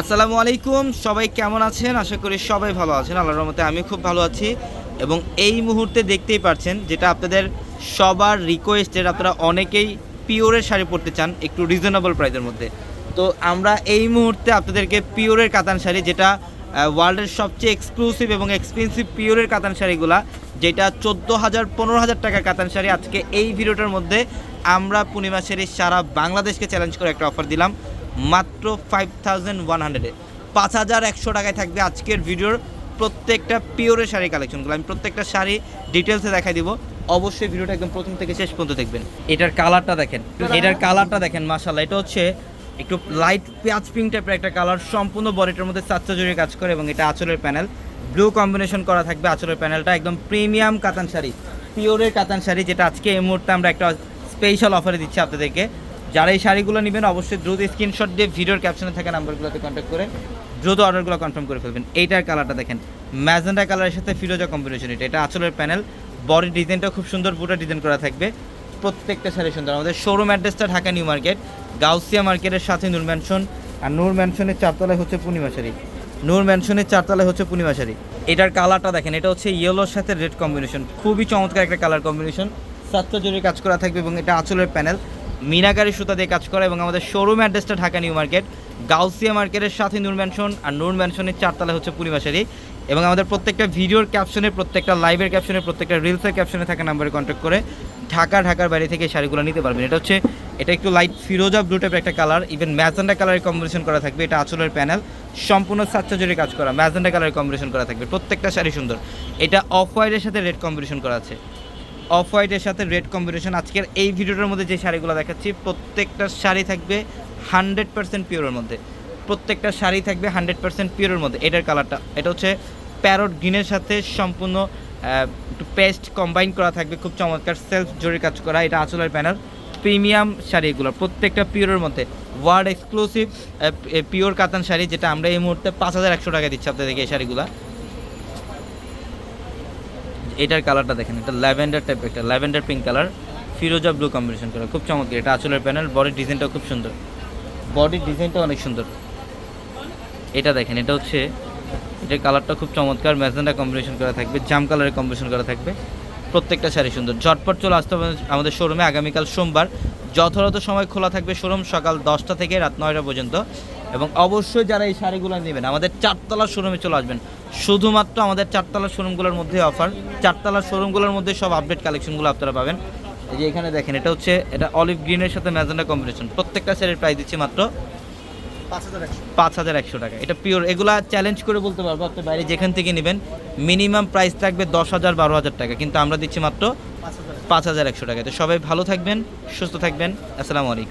আসসালামু আলাইকুম, সবাই কেমন আছেন? আশা করি সবাই ভালো আছেন, আল্লাহর রহমতে আমি খুব ভালো আছি। এবং এই মুহূর্তে দেখতেই পাচ্ছেন যেটা আপনাদের সবার রিকোয়েস্টের আপনারা অনেকেই পিওরের শাড়ি পরতে চান একটু রিজনেবল প্রাইসের মধ্যে। তো আমরা এই মুহূর্তে আপনাদেরকে পিওরের কাতান শাড়ি, যেটা ওয়ার্ল্ডের সবচেয়ে এক্সক্লুসিভ এবং এক্সপেন্সিভ পিওরের কাতান শাড়িগুলা, যেটা চোদ্দ হাজার পনেরো হাজার টাকার কাতান শাড়ি আজকে এই ভিডিওটার মধ্যে আমরা পূর্ণিমা শাড়ি সারা বাংলাদেশকে চ্যালেঞ্জ করে একটা অফার দিলাম। মাত্র ফাইভ থাউজেন্ড ওয়ান হান্ড্রেডে পাঁচ হাজার একশো টাকায় থাকবে আজকের ভিডিওর প্রত্যেকটা পিওরের শাড়ি কালেকশনগুলো আমি প্রত্যেকটা শাড়ি ডিটেলসে দেখাই দিব। অবশ্যই ভিডিওটা একদম প্রথম থেকে শেষ পর্যন্ত দেখবেন। এটার কালারটা দেখেন। এটার কালারটা দেখেন মাশাল্লাহ এটা হচ্ছে একটু লাইট পেঁয়াজ পিঙ্ক টাইপের একটা কালার সম্পূর্ণ বডিটার মধ্যে সাতটা জুড়ে কাজ করে এবং এটা আঁচলের প্যানেল ব্লু কম্বিনেশন করা থাকবে আঁচলের প্যানেলটা একদম প্রিমিয়াম কাতান শাড়ি। পিওরের কাতান শাড়ি, যেটা আজকে এই মুহূর্তে আমরা একটা স্পেশাল অফারে দিচ্ছি আপনাদেরকে। যারা এই শাড়িগুলো নেবেন, অবশ্যই দ্রুত স্ক্রিনশট দিয়ে ভিডিওর ক্যাপশনে থাকা নাম্বারগুলোতে কন্ট্যাক্ট করে দ্রুত অর্ডারগুলো কনফার্ম করে ফেলবেন। এইটার কালারটা দেখেন ম্যাজেন্ডা কালারের সাথে ফিরোজা কম্বিনেশন এটা এটা আঁচলের প্যানেল বডি ডিজাইনটা খুব সুন্দর, পুরো ডিজাইন করা থাকবে। প্রত্যেকটা শাড়ি সুন্দর। আমাদের শোরুম অ্যাড্রেসটা ঢাকা নিউ মার্কেট গাউসিয়া মার্কেটের সাথে নূর ম্যানশন আর নূর ম্যানশনের চারতলায় হচ্ছে পূর্ণিমা শাড়ি। নূর ম্যানশনের চারতলায় হচ্ছে পূর্ণিমা শাড়ি। এটার কালারটা দেখেন, এটা হচ্ছে ইয়েলোর সাথে রেড কম্বিনেশন খুবই চমৎকার একটা কালার কম্বিনেশন সাতটা জুড়ে কাজ করা থাকবে এবং এটা আঁচলের প্যানেল মিনাকারি সুতা দিয়ে কাজ করা এবং আমাদের শোরুম অ্যাড্রেসটা ঢাকা নিউ মার্কেট, গাউসিয়া মার্কেটের সাথে নূর ম্যানশন আর নূর ম্যানশনের চারতলা হচ্ছে পূর্ণিমা শাড়ি এবং আমাদের প্রত্যেকটা ভিডিওর ক্যাপশনে প্রত্যেকটা লাইভের ক্যাপশনে প্রত্যেকটা রিলসের ক্যাপশনে থাকা নাম্বারে কন্ট্যাক্ট করে ঢাকা, ঢাকার বাইরে থেকে শাড়িগুলো নিতে পারবেন। এটা হচ্ছে, এটা একটু লাইট ফিরোজা ব্লু টাইপের একটা কালার ইভেন ম্যাজেন্ডা কালারের কম্বিনেশন করা থাকবে। এটা আঁচলের প্যানেল সম্পূর্ণ জুড়ে কাজ করা ম্যাজেন্ডা কালারের কম্বিনেশন করা থাকবে। প্রত্যেকটা শাড়ি সুন্দর। এটা অফ হোয়াইটের সাথে রেড কম্বিনেশন করা আছে। অফ হোয়াইটের সাথে রেড কম্বিনেশন। আজকের এই ভিডিওটার মধ্যে যে শাড়িগুলো দেখাচ্ছি, প্রত্যেকটা শাড়ি থাকবে হান্ড্রেড পার্সেন্ট পিওরের মধ্যে। প্রত্যেকটা শাড়ি থাকবে হান্ড্রেড পার্সেন্ট পিওরের মধ্যে। এটার কালারটা, এটা হচ্ছে প্যারট গ্রিনের সাথে সম্পূর্ণ একটু পেস্ট কম্বাইন করা থাকবে। খুব চমৎকার সেলফ জরি কাজ করা এটা আঁচলের প্যানেল। প্রিমিয়াম শাড়ি এগুলো প্রত্যেকটা পিওরের মধ্যে। ওয়ার্ড এক্সক্লুসিভ পিওর কাতান শাড়ি, যেটা আমরা এই মুহূর্তে পাঁচ হাজার একশো টাকা দিচ্ছি আপনাদেরকে এই শাড়িগুলো। এটার কালারটা দেখেন, এটা ল্যাভেন্ডার টাইপ একটা ল্যাভেন্ডার পিঙ্ক কালার ফিরোজা ব্লু কম্বিনেশন করা। খুব চমৎকার, এটা আঁচলের প্যানেল বডির ডিজাইনটা খুব সুন্দর। বডির ডিজাইনটা অনেক সুন্দর। এটা দেখেন, এটা হচ্ছে, এটার কালারটা খুব চমৎকার, ম্যাজেন্ডা কম্বিনেশন করা থাকবে, জাম কালারের কম্বিনেশন করা থাকবে। প্রত্যেকটা শাড়ি সুন্দর। ঝটপট চলে আসতে হবে আমাদের শোরুমে আগামীকাল সোমবার। যথাযথ সময় খোলা থাকবে শোরুম সকাল দশটা থেকে রাত নয়টা পর্যন্ত। এবং অবশ্যই যারা এই শাড়িগুলো নেবেন, আমাদের চারতলার শোরুমে চলে আসবেন। শুধুমাত্র আমাদের চারতলার শোরুমগুলোর মধ্যে অফার চারতলার শোরুমগুলোর মধ্যে সব আপডেট কালেকশনগুলো আপনারা পাবেন। এই যে এখানে দেখেন, এটা হচ্ছে, এটা অলিভ গ্রিনের সাথে ম্যাজেন্ডা কম্বিনেশন প্রত্যেকটা শাড়ির প্রাইস দিচ্ছি মাত্র পাঁচ হাজার একশো টাকা। এটা পিওর এগুলা চ্যালেঞ্জ করে বলতে পারব আপনি বাইরে যেখান থেকে নেবেন। মিনিমাম প্রাইস থাকবে দশ হাজার, বারো হাজার টাকা, কিন্তু আমরা দিচ্ছি মাত্র পাঁচ হাজার একশো টাকা। তো সবাই ভালো থাকবেন, সুস্থ থাকবেন। আসসালামু আলাইকুম।